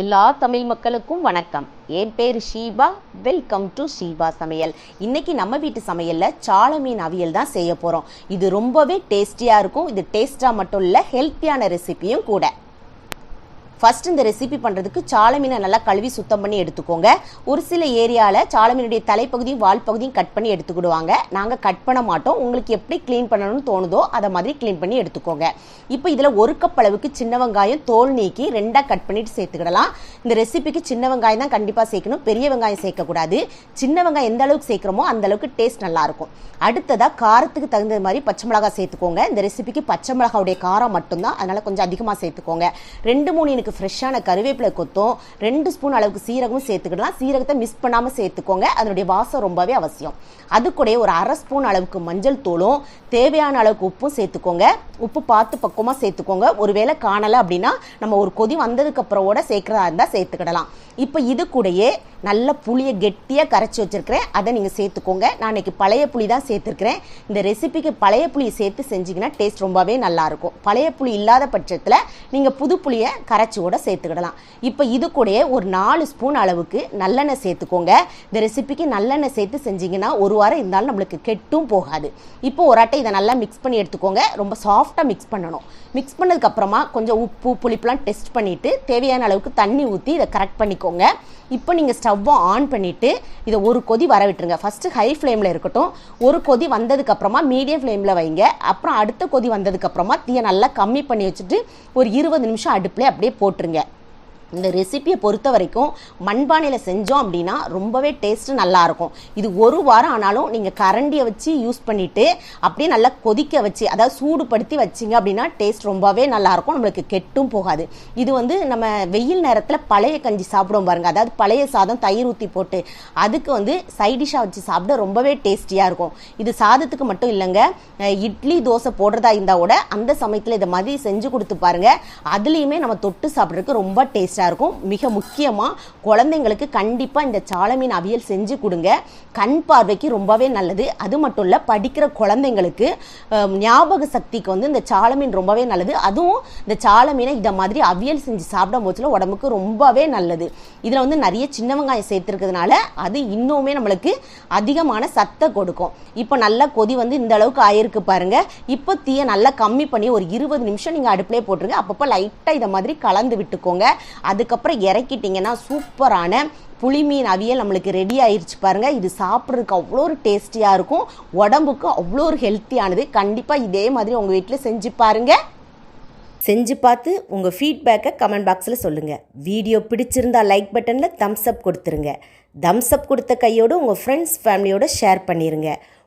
எல்லா தமிழ் மக்களுக்கும் வணக்கம். என் பேர் ஷீபா. வெல்கம் டு ஷீபா சமையல். இன்னைக்கு நம்ம வீட்டு சமையலில் சால மீன் அவியல் தான் செய்ய போகிறோம் இது ரொம்பவே டேஸ்டியாக இருக்கும். இது டேஸ்ட்டாக மட்டும் இல்லை ஹெல்த்தியான ரெசிபியும் கூட. ஃபர்ஸ்ட் இந்த ரெசிபி பண்ணுறதுக்கு சால மீனை நல்லா கழுவி சுத்தம் பண்ணி எடுத்துக்கோங்க. ஒரு சில ஏரியாவில் சால மீனுடைய தலைப்பகுதியும் வால் பகுதியும் கட் பண்ணி எடுத்துக்கிடுவாங்க. நாங்கள் கட் பண்ண மாட்டோம். உங்களுக்கு எப்படி க்ளீன் பண்ணணும்னு தோணுதோ அதை மாதிரி க்ளீன் பண்ணி எடுத்துக்கோங்க. இப்போ இதில் ஒரு கப் அளவுக்கு சின்ன வெங்காயம் தோல் நீக்கி ரெண்டாக கட் பண்ணிட்டு சேர்த்துக்கிடலாம். இந்த ரெசிபிக்கு சின்ன வெங்காயம் தான் கண்டிப்பாக சேர்க்கணும். பெரிய வெங்காயம் சேர்க்கக்கூடாது. சின்ன வெங்காயம் எந்த அளவுக்கு சேர்க்குறோமோ அந்த அளவுக்கு டேஸ்ட் நல்லாயிருக்கும் அடுத்ததாக காரத்துக்கு தகுந்த மாதிரி பச்சை மிளகா சேர்த்துக்கோங்க. இந்த ரெசிபிக்கு பச்சை மிளகாவுடைய காரம் மட்டும்தான். அதனால் கொஞ்சம் அதிகமாக சேர்த்துக்கோங்க. ரெண்டு மூணு எனக்கு ஃப்ரெஷ்ஷான கருவேப்பிலை கொத்தும் ரெண்டு ஸ்பூன் அளவுக்கு சீரகமும் சேர்த்துக்கிடலாம். சீரகத்தை மிஸ் பண்ணாமல் சேர்த்துக்கோங்க. அதனுடைய வாசம் ரொம்பவே அவசியம். அது கூட ஒரு அரை ஸ்பூன் அளவுக்கு மஞ்சள் தூளும் தேவையான அளவுக்கு உப்பும் சேர்த்துக்கோங்க. உப்பு பார்த்து பக்குவமாக சேர்த்துக்கோங்க. ஒருவேளை காணலை அப்படின்னா நம்ம ஒரு கொதி வந்ததுக்கப்புறவோட சேர்க்குறதா இருந்தால் சேர்த்துக்கிடலாம். இப்போ இது கூடயே நல்ல புளியை கெட்டியாக கரைச்சி வச்சிருக்கிறேன். அதை நீங்கள் சேர்த்துக்கோங்க. நான் இன்றைக்கி பழைய புளி தான் சேர்த்துருக்கிறேன். இந்த ரெசிபிக்கு பழைய புளியை சேர்த்து செஞ்சீங்கன்னா டேஸ்ட் ரொம்பவே நல்லாயிருக்கும் பழைய புளி இல்லாத பட்சத்தில் நீங்கள் புது புளியை கரைச்சி கூட சேர்த்துக்கிடலாம். இப்போ இது கூடயே ஒரு நாலு ஸ்பூன் அளவுக்கு நல்லெண்ணெய் சேர்த்துக்கோங்க. இந்த ரெசிபிக்கு நல்லெண்ணெய் சேர்த்து செஞ்சீங்கன்னா ஒரு வாரம் இருந்தாலும் நம்மளுக்கு கெட்டும் போகாது. இப்போ ஒரு அட்டை இதை நல்லா மிக்ஸ் பண்ணி எடுத்துக்கோங்க. ரொம்ப சாஃப்டாக மிக்ஸ் பண்ணணும். மிக்ஸ் பண்ணதுக்கப்புறமா கொஞ்சம் உப்பு புளிப்புலாம் டெஸ்ட் பண்ணிவிட்டு தேவையான அளவுக்கு தண்ணி ஊற்றி இதை கரெக்ட் பண்ணிக்கோங்க. இப்போ நீங்கள் ஸ்டவ்வை ஆன் பண்ணிவிட்டு இதை ஒரு கொதி வர விட்டுருங்க. ஃபஸ்ட்டு ஹை ஃப்ளேமில் இருக்கட்டும். ஒரு கொதி வந்ததுக்கப்புறமா மீடியம் ஃப்ளேமில் வைங்க. அப்புறம் அடுத்த கொதி வந்ததுக்கப்புறமா தீயை நல்லா கம்மி பண்ணி வச்சுட்டு ஒரு இருபது நிமிஷம் அடுப்பில் அப்படியே போட்டுருங்க. இந்த ரெசிபியை பொறுத்த வரைக்கும் மண்பானையில் செஞ்சோம் அப்படின்னா ரொம்பவே டேஸ்ட்டு நல்லாயிருக்கும். இது ஒரு வாரம் ஆனாலும் நீங்கள் கரண்டியை வச்சு யூஸ் பண்ணிவிட்டு அப்படியே நல்லா கொதிக்க வச்சு அதாவது சூடுபடுத்தி வச்சிங்க அப்படின்னா டேஸ்ட் ரொம்பவே நல்லாயிருக்கும். நம்மளுக்கு கெட்டும் போகாது. இது வந்து நம்ம வெயில் நேரத்தில் பழைய கஞ்சி சாப்பிடுவோம் பாருங்க. அதாவது பழைய சாதம் தயிர் ஊற்றி போட்டு அதுக்கு வந்து சைடிஷாக வச்சு சாப்பிட ரொம்பவே டேஸ்டியாக இருக்கும். இது சாதத்துக்கு மட்டும் இல்லைங்க. இட்லி தோசை போடுறதா இருந்தால் கூட அந்த சமயத்தில் இதை மாதிரி செஞ்சு கொடுத்து பாருங்க. அதுலேயுமே நம்ம தொட்டு சாப்பிட்றதுக்கு ரொம்ப டேஸ்ட்டாக இருக்கும். மிக முக்கியமாக குழந்தைங்களுக்கு கண்டிப்பாக இந்த சாலமீன் அவியல் செஞ்சு கொடுங்க. கண் பார்வைக்கு ரொம்பவே நல்லது. அது மட்டும் இல்லை படிக்கிற குழந்தைங்களுக்கு ஞாபக சக்திக்கு வந்து இந்த சாலமீன் ரொம்பவே நல்லது. அதுவும் இந்த சாலமீனை இதை மாதிரி அவியல் செஞ்சு சாப்பிடும் போச்சுல உடம்புக்கு ரொம்பவே நல்லது. இதில் வந்து நிறைய சின்ன வெங்காயம் சேர்த்துருக்கிறதுனால அது இன்னுமே நம்மளுக்கு அதிகமான சத்தை கொடுக்கும். இப்போ நல்லா கொதி வந்து இந்த அளவுக்கு ஆயிருக்கு பாருங்க. இப்போ தீயை நல்லா கம்மி பண்ணி ஒரு இருபது நிமிஷம் நீங்கள் அடுப்பிலே போட்டுருங்க. அப்பப்போ லைட்டாக இதை மாதிரி கலந்து விட்டுக்கோங்க. அதுக்கப்புறம் இறக்கிட்டிங்கன்னா சூப்பரான புளிமீன் அவியல் நம்மளுக்கு ரெடி ஆயிடுச்சு பாருங்கள் இது சாப்பிட்றதுக்கு அவ்வளோ ஒரு டேஸ்டியாக இருக்கும். உடம்புக்கு அவ்வளோ ஒரு ஹெல்த்தியானது கண்டிப்பாக இதே மாதிரி உங்கள் வீட்டில் செஞ்சு பாருங்கள் செஞ்சு பார்த்து உங்கள் ஃபீட்பேக்கை கமெண்ட் பாக்ஸில் சொல்லுங்கள் வீடியோ பிடிச்சிருந்தா லைக் பட்டனில் தம்ஸ் அப் கொடுத்துருங்க. தம்ஸ் அப் கொடுத்த கையோடு உங்கள் ஃப்ரெண்ட்ஸ் ஃபேமிலியோட ஷேர் பண்ணிடுங்க